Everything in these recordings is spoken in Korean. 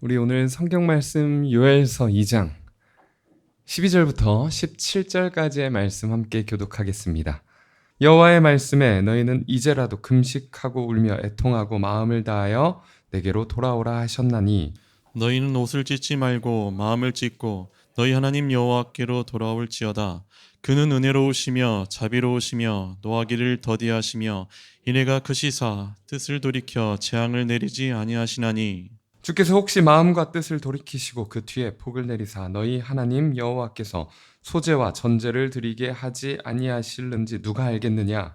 우리 오늘 성경 말씀 요엘서 2장 12절부터 17절까지의 말씀 함께 교독하겠습니다. 여호와의 말씀에 너희는 이제라도 금식하고 울며 애통하고 마음을 다하여 내게로 돌아오라 하셨나니 너희는 옷을 찢지 말고 마음을 찢고 너희 하나님 여호와께로 돌아올지어다. 그는 은혜로우시며 자비로우시며 노하기를 더디하시며 이내가 크시사 뜻을 돌이켜 재앙을 내리지 아니하시나니 주께서 혹시 마음과 뜻을 돌이키시고 그 뒤에 복을 내리사 너희 하나님 여호와께서 소재와 전제를 드리게 하지 아니하실는지 누가 알겠느냐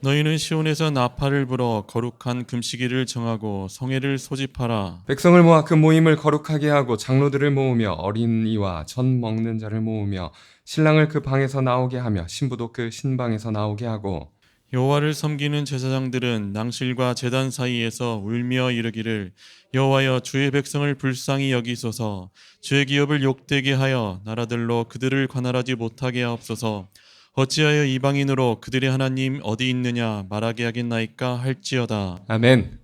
너희는 시온에서 나팔을 불어 거룩한 금식일을 정하고 성회를 소집하라. 백성을 모아 그 모임을 거룩하게 하고 장로들을 모으며 어린이와 전 먹는 자를 모으며 신랑을 그 방에서 나오게 하며 신부도 그 신방에서 나오게 하고 여호와를 섬기는 제사장들은 낭실과 제단 사이에서 울며 이르기를 여호와여 주의 백성을 불쌍히 여기소서 주의 기업을 욕되게 하여 나라들로 그들을 관할하지 못하게 하옵소서 어찌하여 이방인으로 그들의 하나님 어디 있느냐 말하게 하겠나이까 할지어다 아멘.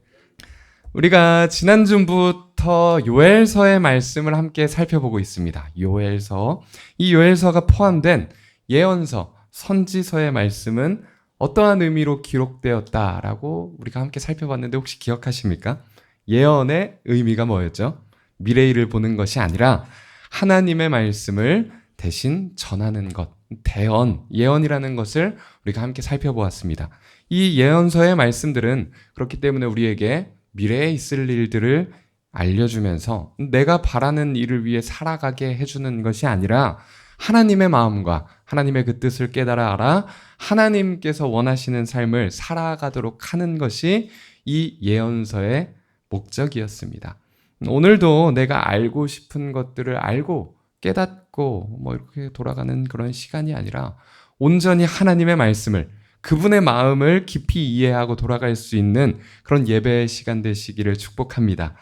우리가 지난주부터 요엘서의 말씀을 함께 살펴보고 있습니다. 요엘서. 이 요엘서가 포함된 예언서, 선지서의 말씀은 어떠한 의미로 기록되었다라고 우리가 함께 살펴봤는데 혹시 기억하십니까? 예언의 의미가 뭐였죠? 미래일을 보는 것이 아니라 하나님의 말씀을 대신 전하는 것, 대언, 예언이라는 것을 우리가 함께 살펴보았습니다. 이 예언서의 말씀들은 그렇기 때문에 우리에게 미래에 있을 일들을 알려주면서 내가 바라는 일을 위해 살아가게 해주는 것이 아니라 하나님의 마음과 하나님의 그 뜻을 깨달아 알아 하나님께서 원하시는 삶을 살아가도록 하는 것이 이 예언서의 목적이었습니다. 오늘도 내가 알고 싶은 것들을 알고 깨닫고 뭐 이렇게 돌아가는 그런 시간이 아니라 온전히 하나님의 말씀을 그분의 마음을 깊이 이해하고 돌아갈 수 있는 그런 예배의 시간 되시기를 축복합니다.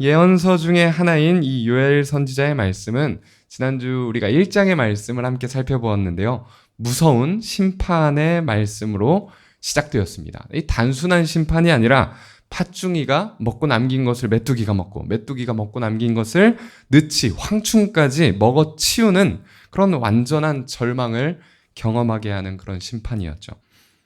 예언서 중에 하나인 이 요엘 선지자의 말씀은 지난주 우리가 1장의 말씀을 함께 살펴보았는데요. 무서운 심판의 말씀으로 시작되었습니다. 이 단순한 심판이 아니라 팥중이가 먹고 남긴 것을 메뚜기가 먹고 메뚜기가 먹고 남긴 것을 느치 황충까지 먹어 치우는 그런 완전한 절망을 경험하게 하는 그런 심판이었죠.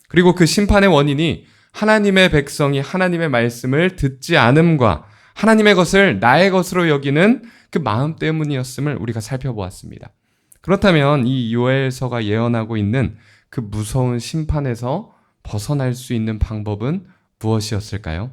그리고 그 심판의 원인이 하나님의 백성이 하나님의 말씀을 듣지 않음과 하나님의 것을 나의 것으로 여기는 그 마음 때문이었음을 우리가 살펴보았습니다. 그렇다면 이 요엘서가 예언하고 있는 그 무서운 심판에서 벗어날 수 있는 방법은 무엇이었을까요?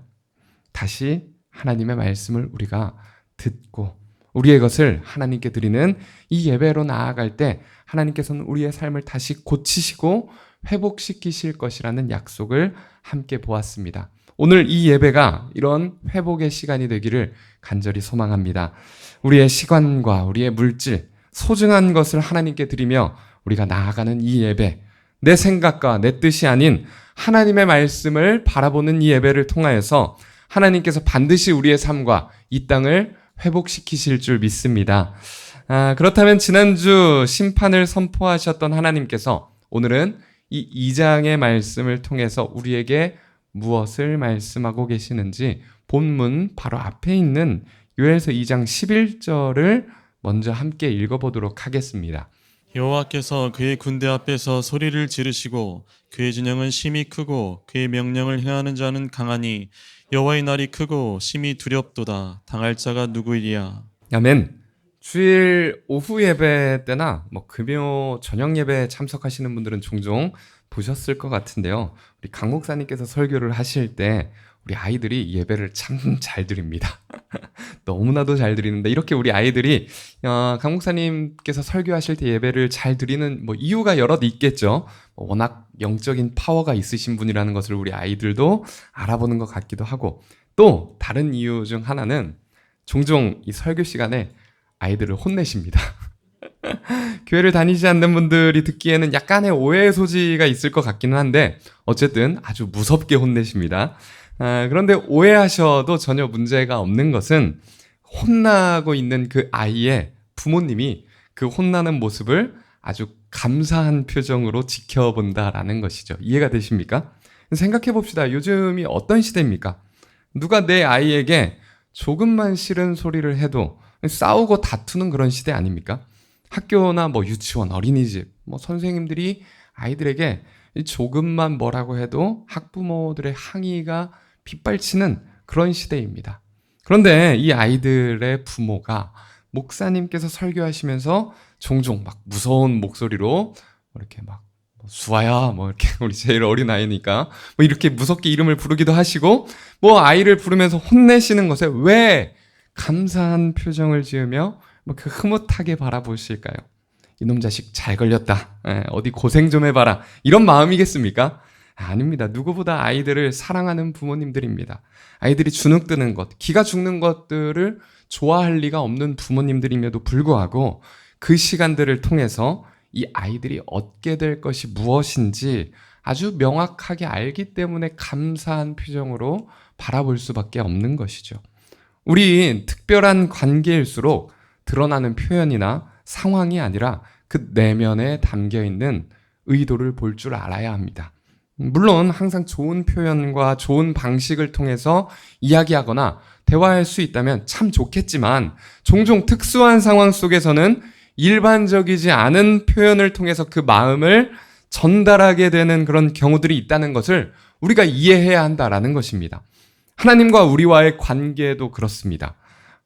다시 하나님의 말씀을 우리가 듣고 우리의 것을 하나님께 드리는 이 예배로 나아갈 때 하나님께서는 우리의 삶을 다시 고치시고 회복시키실 것이라는 약속을 함께 보았습니다. 오늘 이 예배가 이런 회복의 시간이 되기를 간절히 소망합니다. 우리의 시간과 우리의 물질, 소중한 것을 하나님께 드리며 우리가 나아가는 이 예배, 내 생각과 내 뜻이 아닌 하나님의 말씀을 바라보는 이 예배를 통하여서 하나님께서 반드시 우리의 삶과 이 땅을 회복시키실 줄 믿습니다. 아, 그렇다면 지난주 심판을 선포하셨던 하나님께서 오늘은 이 2장의 말씀을 통해서 우리에게 무엇을 말씀하고 계시는지 본문 바로 앞에 있는 요엘서 2장 11절을 먼저 함께 읽어보도록 하겠습니다. 여호와께서 그의 군대 앞에서 소리를 지르시고 그의 진영은 심히 크고 그의 명령을 행하는 자는 강하니 여호와의 날이 크고 심히 두렵도다 당할 자가 누구이랴 아멘. 주일 오후 예배 때나 뭐 금요 저녁 예배 참석하시는 분들은 종종 보셨을 것 같은데요. 우리 강 목사님께서 설교를 하실 때 우리 아이들이 예배를 참 잘 드립니다. 너무나도 잘 드리는데 이렇게 우리 아이들이 어, 강 목사님께서 설교하실 때 예배를 잘 드리는 뭐 이유가 여럿 있겠죠. 뭐 워낙 영적인 파워가 있으신 분이라는 것을 우리 아이들도 알아보는 것 같기도 하고 또 다른 이유 중 하나는 종종 이 설교 시간에 아이들을 혼내십니다. 교회를 다니지 않는 분들이 듣기에는 약간의 오해의 소지가 있을 것 같기는 한데 어쨌든 아주 무섭게 혼내십니다. 아, 그런데 오해하셔도 전혀 문제가 없는 것은 혼나고 있는 그 아이의 부모님이 그 혼나는 모습을 아주 감사한 표정으로 지켜본다라는 것이죠. 이해가 되십니까? 생각해 봅시다. 요즘이 어떤 시대입니까? 누가 내 아이에게 조금만 싫은 소리를 해도 싸우고 다투는 그런 시대 아닙니까? 학교나 뭐 유치원, 어린이집, 뭐 선생님들이 아이들에게 이 조금만 뭐라고 해도 학부모들의 항의가 빗발치는 그런 시대입니다. 그런데 이 아이들의 부모가 목사님께서 설교하시면서 종종 막 무서운 목소리로 이렇게 막 수아야 뭐 이렇게 우리 제일 어린 아이니까 뭐 이렇게 무섭게 이름을 부르기도 하시고 뭐 아이를 부르면서 혼내시는 것에 왜 감사한 표정을 지으며 뭐 그 흐뭇하게 바라보실까요? 이놈 자식 잘 걸렸다. 예, 어디 고생 좀 해봐라. 이런 마음이겠습니까? 아닙니다. 누구보다 아이들을 사랑하는 부모님들입니다. 아이들이 주눅드는 것, 기가 죽는 것들을 좋아할 리가 없는 부모님들임에도 불구하고 그 시간들을 통해서 이 아이들이 얻게 될 것이 무엇인지 아주 명확하게 알기 때문에 감사한 표정으로 바라볼 수밖에 없는 것이죠. 우리 특별한 관계일수록 드러나는 표현이나 상황이 아니라 그 내면에 담겨 있는 의도를 볼 줄 알아야 합니다. 물론 항상 좋은 표현과 좋은 방식을 통해서 이야기하거나 대화할 수 있다면 참 좋겠지만 종종 특수한 상황 속에서는 일반적이지 않은 표현을 통해서 그 마음을 전달하게 되는 그런 경우들이 있다는 것을 우리가 이해해야 한다라는 것입니다. 하나님과 우리와의 관계도 그렇습니다.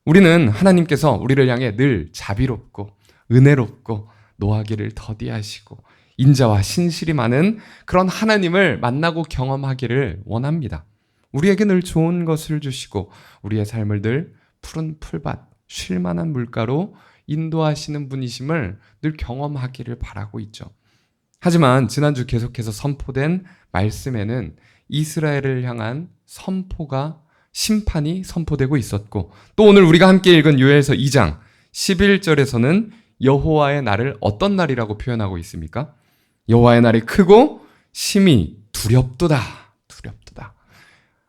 우리는 하나님께서 우리를 향해 늘 자비롭고 은혜롭고 노하기를 더디하시고 인자와 신실이 많은 그런 하나님을 만나고 경험하기를 원합니다. 우리에게 늘 좋은 것을 주시고 우리의 삶을 늘 푸른 풀밭, 쉴 만한 물가로 인도하시는 분이심을 늘 경험하기를 바라고 있죠. 하지만 지난주 계속해서 선포된 말씀에는 이스라엘을 향한 선포가 심판이 선포되고 있었고 또 오늘 우리가 함께 읽은 요엘서 2장 11절에서는 여호와의 날을 어떤 날이라고 표현하고 있습니까? 여호와의 날이 크고 심히 두렵도다. 두렵도다.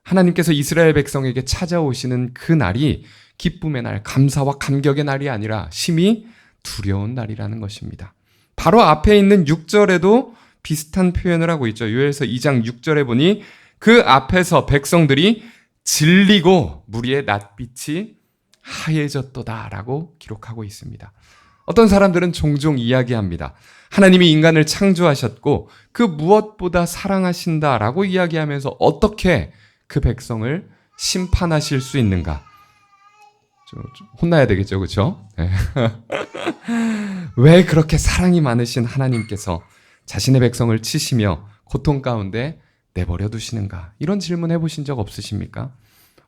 하나님께서 이스라엘 백성에게 찾아오시는 그 날이 기쁨의 날, 감사와 감격의 날이 아니라 심히 두려운 날이라는 것입니다. 바로 앞에 있는 6절에도 비슷한 표현을 하고 있죠. 요엘서 2장 6절에 보니 그 앞에서 백성들이 질리고 무리의 낯빛이 하얘졌도다라고 기록하고 있습니다. 어떤 사람들은 종종 이야기합니다. 하나님이 인간을 창조하셨고 그 무엇보다 사랑하신다라고 이야기하면서 어떻게 그 백성을 심판하실 수 있는가? 좀, 좀 혼나야 되겠죠, 그렇죠? 왜 그렇게 사랑이 많으신 하나님께서 자신의 백성을 치시며 고통 가운데 내버려 두시는가? 이런 질문 해보신 적 없으십니까?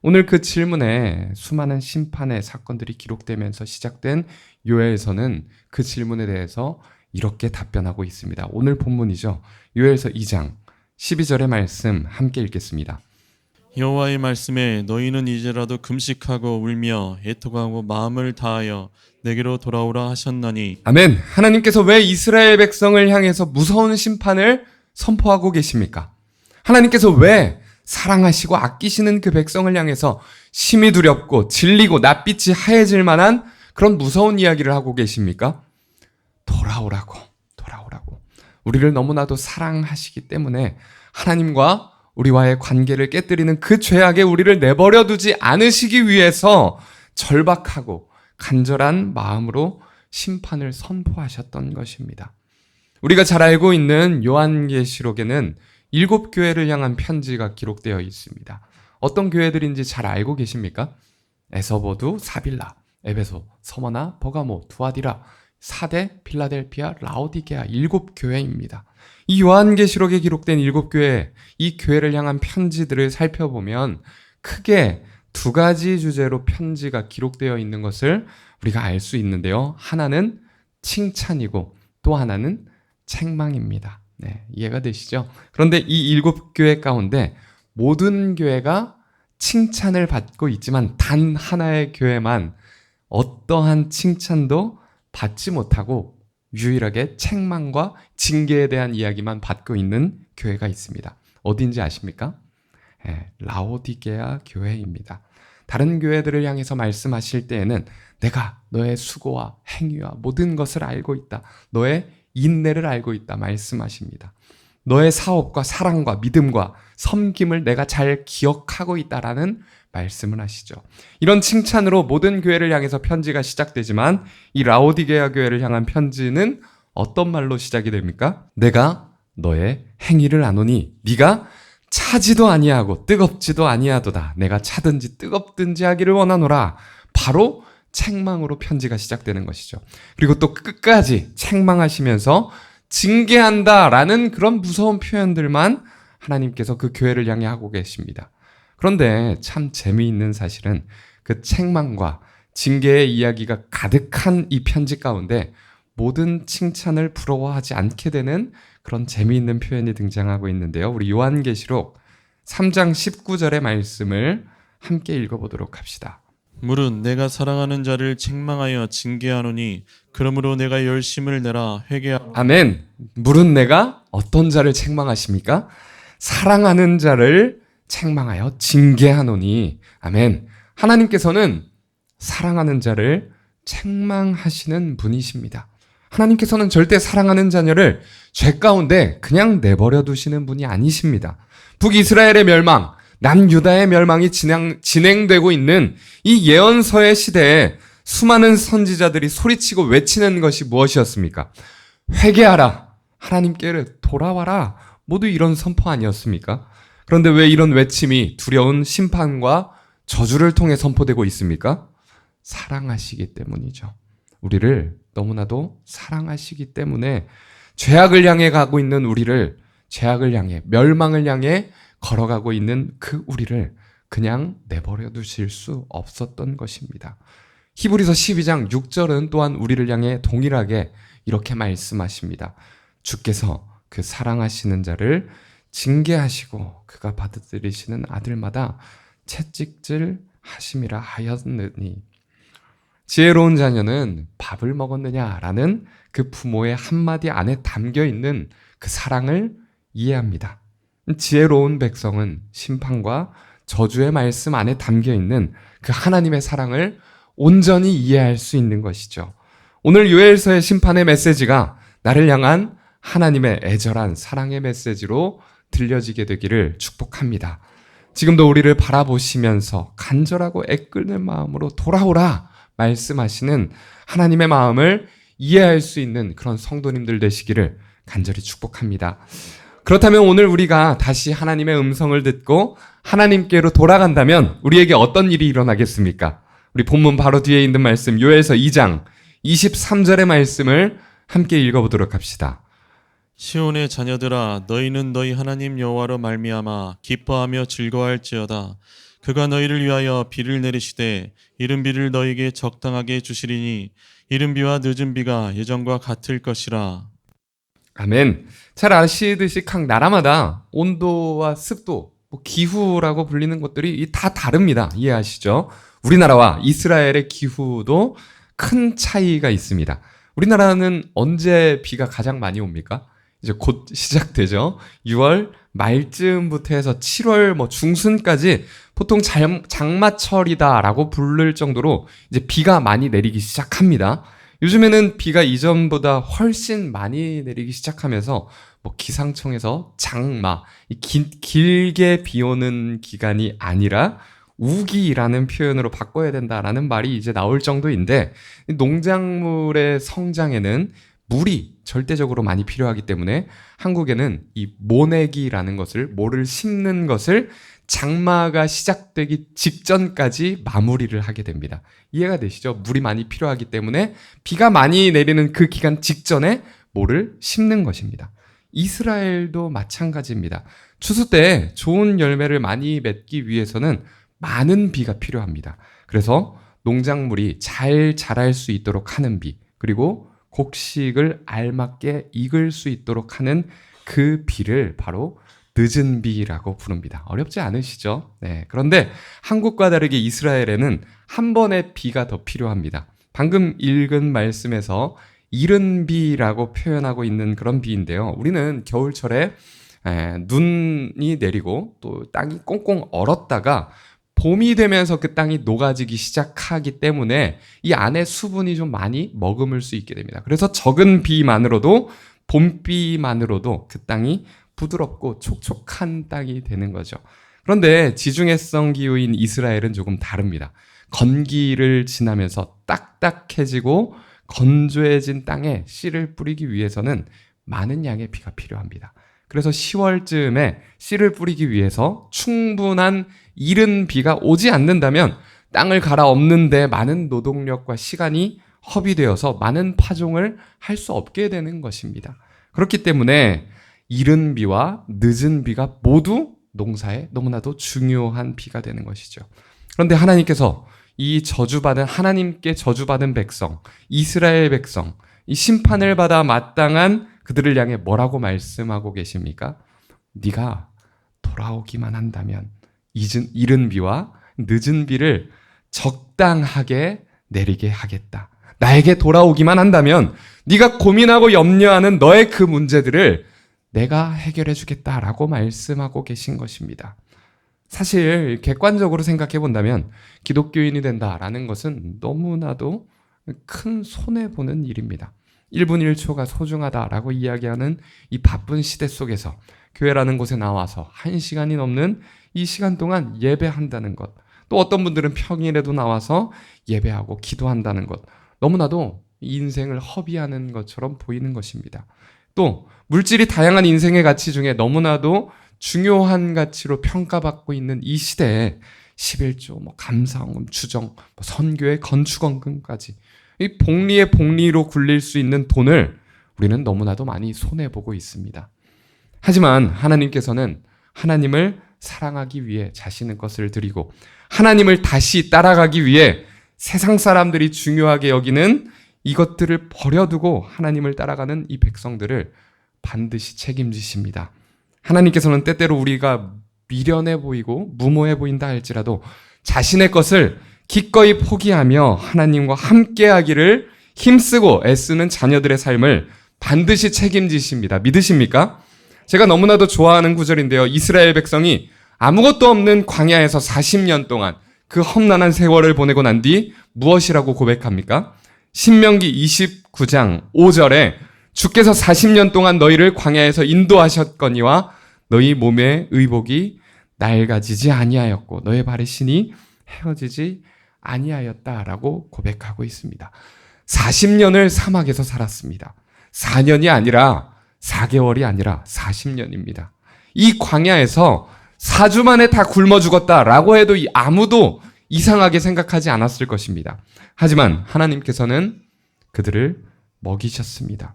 오늘 그 질문에 수많은 심판의 사건들이 기록되면서 시작된 요엘서는 그 질문에 대해서 이렇게 답변하고 있습니다. 오늘 본문이죠. 요엘서 2장 12절의 말씀 함께 읽겠습니다. 여호와의 말씀에 너희는 이제라도 금식하고 울며 애통하고 마음을 다하여 내게로 돌아오라 하셨나니 아멘. 하나님께서 왜 이스라엘 백성을 향해서 무서운 심판을 선포하고 계십니까? 하나님께서 왜 사랑하시고 아끼시는 그 백성을 향해서 심히 두렵고 질리고 낯빛이 하얘질 만한 그런 무서운 이야기를 하고 계십니까? 돌아오라고, 돌아오라고. 우리를 너무나도 사랑하시기 때문에 하나님과 우리와의 관계를 깨뜨리는 그 죄악에 우리를 내버려 두지 않으시기 위해서 절박하고 간절한 마음으로 심판을 선포하셨던 것입니다. 우리가 잘 알고 있는 요한계시록에는 일곱 교회를 향한 편지가 기록되어 있습니다. 어떤 교회들인지 잘 알고 계십니까? 에서보두, 사빌라, 에베소, 서머나, 버가모, 두아디라, 사대, 필라델피아, 라오디게아 일곱 교회입니다. 이 요한계시록에 기록된 일곱 교회, 이 교회를 향한 편지들을 살펴보면 크게 두 가지 주제로 편지가 기록되어 있는 것을 우리가 알 수 있는데요. 하나는 칭찬이고 또 하나는 책망입니다. 네, 이해가 되시죠? 그런데 이 일곱 교회 가운데 모든 교회가 칭찬을 받고 있지만 단 하나의 교회만 어떠한 칭찬도 받지 못하고 유일하게 책망과 징계에 대한 이야기만 받고 있는 교회가 있습니다. 어딘지 아십니까? 예, 라오디게아 교회입니다. 다른 교회들을 향해서 말씀하실 때에는 내가 너의 수고와 행위와 모든 것을 알고 있다. 너의 인내를 알고 있다. 말씀하십니다. 너의 사업과 사랑과 믿음과 섬김을 내가 잘 기억하고 있다라는 말씀을 하시죠. 이런 칭찬으로 모든 교회를 향해서 편지가 시작되지만 이 라오디게아 교회를 향한 편지는 어떤 말로 시작이 됩니까? 내가 너의 행위를 아노니 네가 차지도 아니하고 뜨겁지도 아니하도다. 내가 차든지 뜨겁든지 하기를 원하노라. 바로 책망으로 편지가 시작되는 것이죠. 그리고 또 끝까지 책망하시면서 징계한다라는 그런 무서운 표현들만 하나님께서 그 교회를 향해 하고 계십니다. 그런데 참 재미있는 사실은 그 책망과 징계의 이야기가 가득한 이 편지 가운데 모든 칭찬을 부러워하지 않게 되는 그런 재미있는 표현이 등장하고 있는데요. 우리 요한계시록 3장 19절의 말씀을 함께 읽어보도록 합시다. 물은 내가 사랑하는 자를 책망하여 징계하노니 그러므로 내가 열심을 내라 회개하라 아멘. 물은 내가 어떤 자를 책망하십니까? 사랑하는 자를 책망하여 징계하노니. 아멘. 하나님께서는 사랑하는 자를 책망하시는 분이십니다. 하나님께서는 절대 사랑하는 자녀를 죄 가운데 그냥 내버려 두시는 분이 아니십니다. 북이스라엘의 멸망, 남유다의 멸망이 진행, 진행되고 있는 이 예언서의 시대에 수많은 선지자들이 소리치고 외치는 것이 무엇이었습니까? 회개하라. 하나님께 돌아와라. 모두 이런 선포 아니었습니까? 그런데 왜 이런 외침이 두려운 심판과 저주를 통해 선포되고 있습니까? 사랑하시기 때문이죠. 우리를 너무나도 사랑하시기 때문에 죄악을 향해 가고 있는 우리를 죄악을 향해 멸망을 향해 걸어가고 있는 그 우리를 그냥 내버려 두실 수 없었던 것입니다. 히브리서 12장 6절은 또한 우리를 향해 동일하게 이렇게 말씀하십니다. 주께서 그 사랑하시는 자를 징계하시고 그가 받아들이시는 아들마다 채찍질 하심이라 하였느니 지혜로운 자녀는 밥을 먹었느냐라는 그 부모의 한마디 안에 담겨 있는 그 사랑을 이해합니다. 지혜로운 백성은 심판과 저주의 말씀 안에 담겨 있는 그 하나님의 사랑을 온전히 이해할 수 있는 것이죠. 오늘 요엘서의 심판의 메시지가 나를 향한 하나님의 애절한 사랑의 메시지로 들려지게 되기를 축복합니다. 지금도 우리를 바라보시면서 간절하고 애끓는 마음으로 돌아오라 말씀하시는 하나님의 마음을 이해할 수 있는 그런 성도님들 되시기를 간절히 축복합니다. 그렇다면 오늘 우리가 다시 하나님의 음성을 듣고 하나님께로 돌아간다면 우리에게 어떤 일이 일어나겠습니까? 우리 본문 바로 뒤에 있는 말씀 요엘서 2장 23절의 말씀을 함께 읽어보도록 합시다. 시온의 자녀들아 너희는 너희 하나님 여호와로 말미암아 기뻐하며 즐거워할지어다 그가 너희를 위하여 비를 내리시되 이른 비를 너희에게 적당하게 주시리니 이른 비와 늦은 비가 예전과 같을 것이라 아멘. 잘 아시듯이 각 나라마다 온도와 습도, 뭐 기후라고 불리는 것들이 이다 다릅니다. 이해하시죠? 우리나라와 이스라엘의 기후도 큰 차이가 있습니다. 우리나라는 언제 비가 가장 많이 옵니까? 이제 곧 시작되죠. 6월 말쯤부터 해서 7월 뭐 중순까지 보통 장, 장마철이다라고 부를 정도로 이제 비가 많이 내리기 시작합니다. 요즘에는 비가 이전보다 훨씬 많이 내리기 시작하면서 뭐 기상청에서 장마, 이 긴- 길게 비 오는 기간이 아니라 우기라는 표현으로 바꿔야 된다라는 말이 이제 나올 정도인데 이 농작물의 성장에는 물이 절대적으로 많이 필요하기 때문에 한국에는 이 모내기라는 것을 모를 심는 것을 장마가 시작되기 직전까지 마무리를 하게 됩니다. 이해가 되시죠? 물이 많이 필요하기 때문에 비가 많이 내리는 그 기간 직전에 모를 심는 것입니다. 이스라엘도 마찬가지입니다. 추수 때 좋은 열매를 많이 맺기 위해서는 많은 비가 필요합니다. 그래서 농작물이 잘 자랄 수 있도록 하는 비, 그리고 곡식을 알맞게 익을 수 있도록 하는 그 비를 바로 늦은 비라고 부릅니다. 어렵지 않으시죠? 네. 그런데 한국과 다르게 이스라엘에는 한 번의 비가 더 필요합니다. 방금 읽은 말씀에서 이른 비라고 표현하고 있는 그런 비인데요. 우리는 겨울철에 에, 눈이 내리고 또 땅이 꽁꽁 얼었다가 봄이 되면서 그 땅이 녹아지기 시작하기 때문에 이 안에 수분이 좀 많이 머금을 수 있게 됩니다. 그래서 적은 비만으로도 봄비만으로도 그 땅이 부드럽고 촉촉한 땅이 되는 거죠. 그런데 지중해성 기후인 이스라엘은 조금 다릅니다. 건기를 지나면서 딱딱해지고 건조해진 땅에 씨를 뿌리기 위해서는 많은 양의 비가 필요합니다. 그래서 10월쯤에 씨를 뿌리기 위해서 충분한 이른 비가 오지 않는다면 땅을 갈아엎는데 많은 노동력과 시간이 허비되어서 많은 파종을 할 수 없게 되는 것입니다. 그렇기 때문에 이른 비와 늦은 비가 모두 농사에 너무나도 중요한 비가 되는 것이죠. 그런데 하나님께서 이 저주받은 하나님께 저주받은 백성, 이스라엘 백성, 이 심판을 받아 마땅한 그들을 향해 뭐라고 말씀하고 계십니까? 네가 돌아오기만 한다면 이른, 이른 비와 늦은 비를 적당하게 내리게 하겠다. 나에게 돌아오기만 한다면 네가 고민하고 염려하는 너의 그 문제들을 내가 해결해 주겠다라고 말씀하고 계신 것입니다. 사실 객관적으로 생각해 본다면 기독교인이 된다라는 것은 너무나도 큰 손해 보는 일입니다. 1분 1초가 소중하다라고 이야기하는 이 바쁜 시대 속에서 교회라는 곳에 나와서 1시간이 넘는 이 시간 동안 예배한다는 것. 또 어떤 분들은 평일에도 나와서 예배하고 기도한다는 것. 너무나도 인생을 허비하는 것처럼 보이는 것입니다. 또 물질이 다양한 인생의 가치 중에 너무나도 중요한 가치로 평가받고 있는 이 시대에 11조, 뭐 감사원금, 주정, 뭐 선교의 건축원금까지 이 복리의 복리로 굴릴 수 있는 돈을 우리는 너무나도 많이 손해 보고 있습니다. 하지만 하나님께서는 하나님을 사랑하기 위해 자신의 것을 드리고 하나님을 다시 따라가기 위해 세상 사람들이 중요하게 여기는 이것들을 버려두고 하나님을 따라가는 이 백성들을 반드시 책임지십니다. 하나님께서는 때때로 우리가 미련해 보이고 무모해 보인다 할지라도 자신의 것을 기꺼이 포기하며 하나님과 함께하기를 힘쓰고 애쓰는 자녀들의 삶을 반드시 책임지십니다. 믿으십니까? 제가 너무나도 좋아하는 구절인데요. 이스라엘 백성이 아무것도 없는 광야에서 40년 동안 그 험난한 세월을 보내고 난 뒤 무엇이라고 고백합니까? 신명기 29장 5절에 주께서 40년 동안 너희를 광야에서 인도하셨거니와 너희 몸의 의복이 낡아지지 아니하였고 너의 발의 신이 헤어지지 아니하였다라고 고백하고 있습니다. 40년을 사막에서 살았습니다. 4년이 아니라 4개월이 아니라 40년입니다. 이 광야에서 4주 만에 다 굶어 죽었다라고 해도 아무도 이상하게 생각하지 않았을 것입니다. 하지만 하나님께서는 그들을 먹이셨습니다.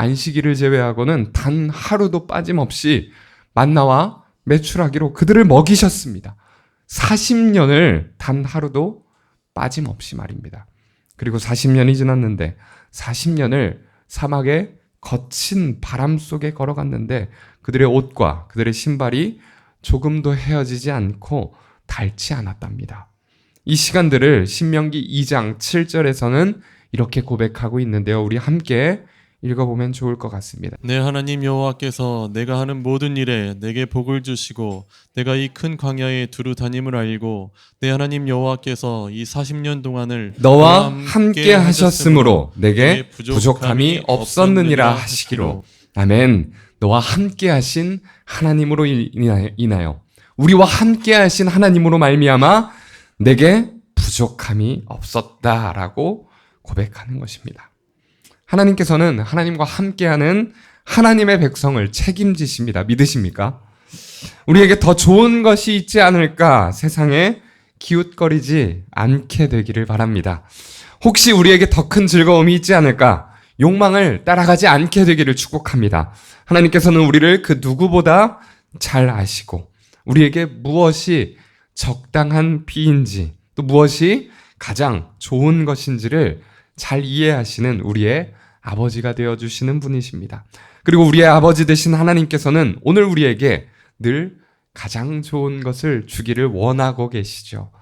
안식일을 제외하고는 단 하루도 빠짐없이 만나와 매출하기로 그들을 먹이셨습니다. 40년을 단 하루도 빠짐없이 말입니다. 그리고 40년이 지났는데 40년을 사막의 거친 바람 속에 걸어갔는데 그들의 옷과 그들의 신발이 조금도 헤어지지 않고 닳지 않았답니다. 이 시간들을 신명기 2장 7절에서는 이렇게 고백하고 있는데요. 우리 함께 읽어보면 좋을 것 같습니다. 내 하나님 여호와께서 내가 하는 모든 일에 내게 복을 주시고 내가 이 큰 광야에 두루 다님을 알고 내 하나님 여호와께서 이 40년 동안을 너와 함께 하셨으므로 내게 부족함이 없었느니라 하시기로. 아멘. 너와 함께 하신 하나님으로 인하여 우리와 함께 하신 하나님으로 말미암아 내게 부족함이 없었다라고 고백하는 것입니다. 하나님께서는 하나님과 함께하는 하나님의 백성을 책임지십니다. 믿으십니까? 우리에게 더 좋은 것이 있지 않을까 세상에 기웃거리지 않게 되기를 바랍니다. 혹시 우리에게 더 큰 즐거움이 있지 않을까 욕망을 따라가지 않게 되기를 축복합니다. 하나님께서는 우리를 그 누구보다 잘 아시고 우리에게 무엇이 적당한 비인지 또 무엇이 가장 좋은 것인지를 잘 이해하시는 우리의 아버지가 되어 주시는 분이십니다. 그리고 우리의 아버지 되신 하나님께서는 오늘 우리에게 늘 가장 좋은 것을 주기를 원하고 계시죠.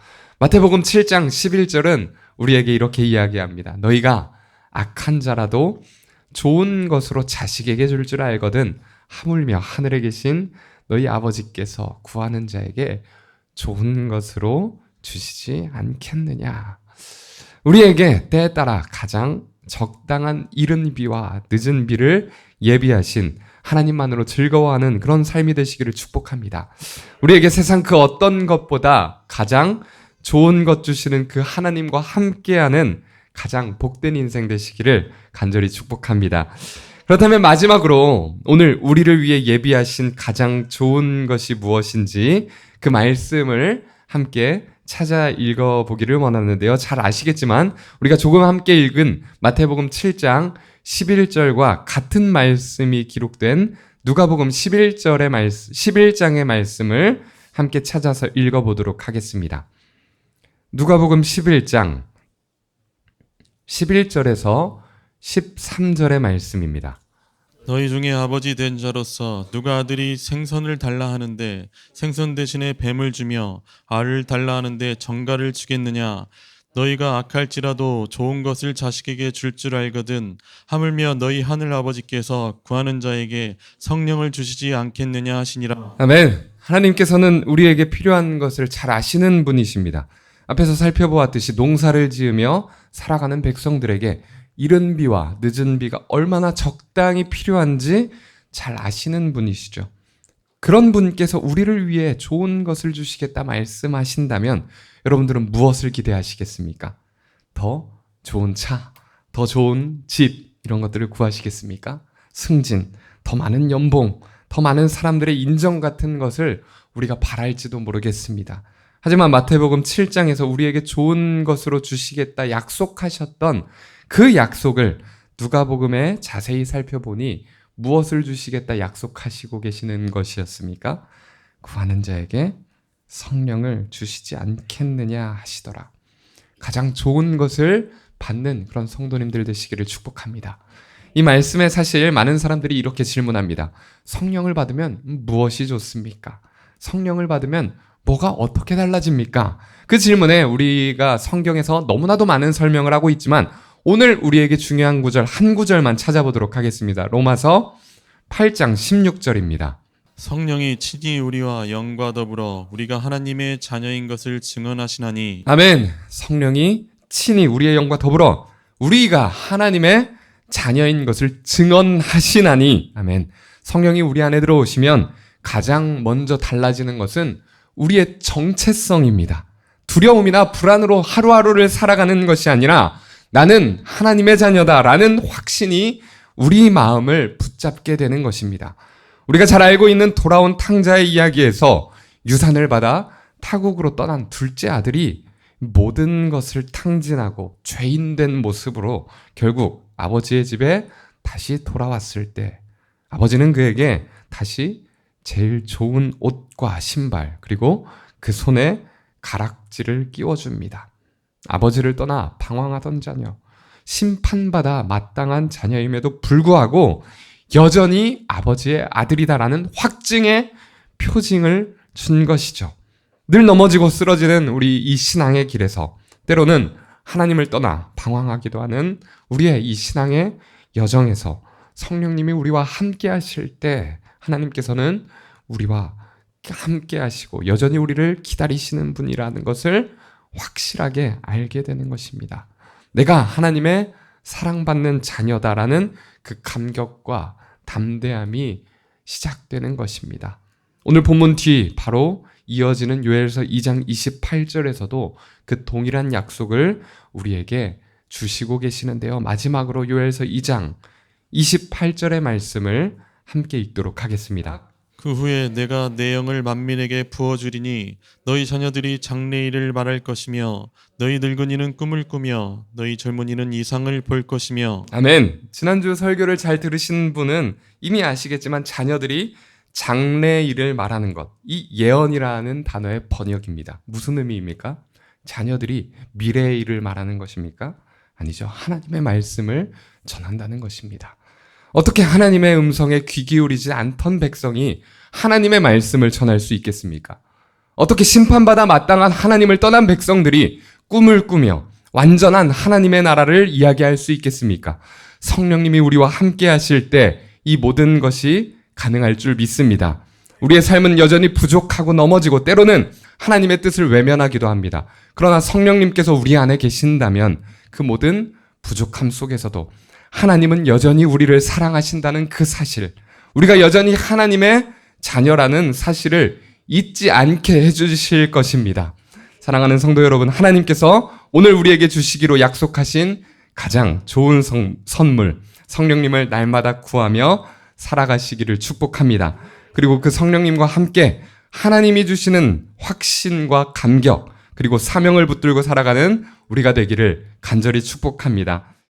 마태복음 7장 11절은 우리에게 이렇게 이야기합니다. 너희가 악한 자라도 좋은 것으로 자식에게 줄 줄 알거든 하물며 하늘에 계신 너희 아버지께서 구하는 자에게 좋은 것으로 주시지 않겠느냐. 우리에게 때에 따라 가장 적당한 이른 비와 늦은 비를 예비하신 하나님만으로 즐거워하는 그런 삶이 되시기를 축복합니다. 우리에게 세상 그 어떤 것보다 가장 좋은 것 주시는 그 하나님과 함께하는 가장 복된 인생 되시기를 간절히 축복합니다. 그렇다면 마지막으로 오늘 우리를 위해 예비하신 가장 좋은 것이 무엇인지 그 말씀을 함께 찾아 읽어보기를 원하는데요. 잘 아시겠지만 우리가 조금 함께 읽은 마태복음 7장 11절과 같은 말씀이 기록된 누가복음 11절의 말씀, 11장의 말씀을 함께 찾아서 읽어보도록 하겠습니다. 누가복음 11장 11절에서 13절의 말씀입니다. 너희 중에 아버지 된 자로서 누가 아들이 생선을 달라 하는데 생선 대신에 뱀을 주며 알을 달라 하는데 정갈을 주겠느냐 너희가 악할지라도 좋은 것을 자식에게 줄줄 알거든 하물며 너희 하늘 아버지께서 구하는 자에게 성령을 주시지 않겠느냐 하시니라 아멘. 하나님께서는 우리에게 필요한 것을 잘 아시는 분이십니다. 앞에서 살펴보았듯이 농사를 지으며 살아가는 백성들에게 이른 비와 늦은 비가 얼마나 적당히 필요한지 잘 아시는 분이시죠. 그런 분께서 우리를 위해 좋은 것을 주시겠다 말씀하신다면 여러분들은 무엇을 기대하시겠습니까? 더 좋은 차, 더 좋은 집, 이런 것들을 구하시겠습니까? 승진, 더 많은 연봉, 더 많은 사람들의 인정 같은 것을 우리가 바랄지도 모르겠습니다. 하지만 마태복음 7장에서 우리에게 좋은 것으로 주시겠다 약속하셨던 그 약속을 누가복음에 자세히 살펴보니 무엇을 주시겠다 약속하시고 계시는 것이었습니까? 구하는 자에게 성령을 주시지 않겠느냐 하시더라. 가장 좋은 것을 받는 그런 성도님들 되시기를 축복합니다. 이 말씀에 사실 많은 사람들이 이렇게 질문합니다. 성령을 받으면 무엇이 좋습니까? 성령을 받으면 뭐가 어떻게 달라집니까? 그 질문에 우리가 성경에서 너무나도 많은 설명을 하고 있지만 오늘 우리에게 중요한 구절 한 구절만 찾아보도록 하겠습니다. 로마서 8장 16절입니다. 성령이 친히 우리와 영과 더불어 우리가 하나님의 자녀인 것을 증언하시나니 아멘. 성령이 친히 우리의 영과 더불어 우리가 하나님의 자녀인 것을 증언하시나니 아멘. 성령이 우리 안에 들어오시면 가장 먼저 달라지는 것은 우리의 정체성입니다. 두려움이나 불안으로 하루하루를 살아가는 것이 아니라 나는 하나님의 자녀다라는 확신이 우리 마음을 붙잡게 되는 것입니다. 우리가 잘 알고 있는 돌아온 탕자의 이야기에서 유산을 받아 타국으로 떠난 둘째 아들이 모든 것을 탕진하고 죄인된 모습으로 결국 아버지의 집에 다시 돌아왔을 때 아버지는 그에게 다시 제일 좋은 옷과 신발 그리고 그 손에 가락지를 끼워줍니다. 아버지를 떠나 방황하던 자녀, 심판받아 마땅한 자녀임에도 불구하고 여전히 아버지의 아들이다라는 확증의 표징을 준 것이죠. 늘 넘어지고 쓰러지는 우리 이 신앙의 길에서 때로는 하나님을 떠나 방황하기도 하는 우리의 이 신앙의 여정에서 성령님이 우리와 함께 하실 때 하나님께서는 우리와 함께 하시고 여전히 우리를 기다리시는 분이라는 것을 확실하게 알게 되는 것입니다. 내가 하나님의 사랑받는 자녀다라는 그 감격과 담대함이 시작되는 것입니다. 오늘 본문 뒤 바로 이어지는 요엘서 2장 28절에서도 그 동일한 약속을 우리에게 주시고 계시는데요. 마지막으로 요엘서 2장 28절의 말씀을 함께 읽도록 하겠습니다. 그 후에 내가 내 영을 만민에게 부어주리니 너희 자녀들이 장래일을 말할 것이며 너희 늙은이는 꿈을 꾸며 너희 젊은이는 이상을 볼 것이며 아멘. 지난주 설교를 잘 들으신 분은 이미 아시겠지만 자녀들이 장래 일을 말하는 것. 이 예언이라는 단어의 번역입니다. 무슨 의미입니까? 자녀들이 미래의 일을 말하는 것입니까? 아니죠. 하나님의 말씀을 전한다는 것입니다. 어떻게 하나님의 음성에 귀 기울이지 않던 백성이 하나님의 말씀을 전할 수 있겠습니까? 어떻게 심판받아 마땅한 하나님을 떠난 백성들이 꿈을 꾸며 완전한 하나님의 나라를 이야기할 수 있겠습니까? 성령님이 우리와 함께 하실 때 이 모든 것이 가능할 줄 믿습니다. 우리의 삶은 여전히 부족하고 넘어지고 때로는 하나님의 뜻을 외면하기도 합니다. 그러나 성령님께서 우리 안에 계신다면 그 모든 부족함 속에서도 하나님은 여전히 우리를 사랑하신다는 그 사실, 우리가 여전히 하나님의 자녀라는 사실을 잊지 않게 해주실 것입니다. 사랑하는 성도 여러분, 하나님께서 오늘 우리에게 주시기로 약속하신 가장 좋은 성- 선물, 성령님을 날마다 구하며 살아가시기를 축복합니다. 그리고 그 성령님과 함께 하나님이 주시는 확신과 감격, 그리고 사명을 붙들고 살아가는 우리가 되기를 간절히 축복합니다.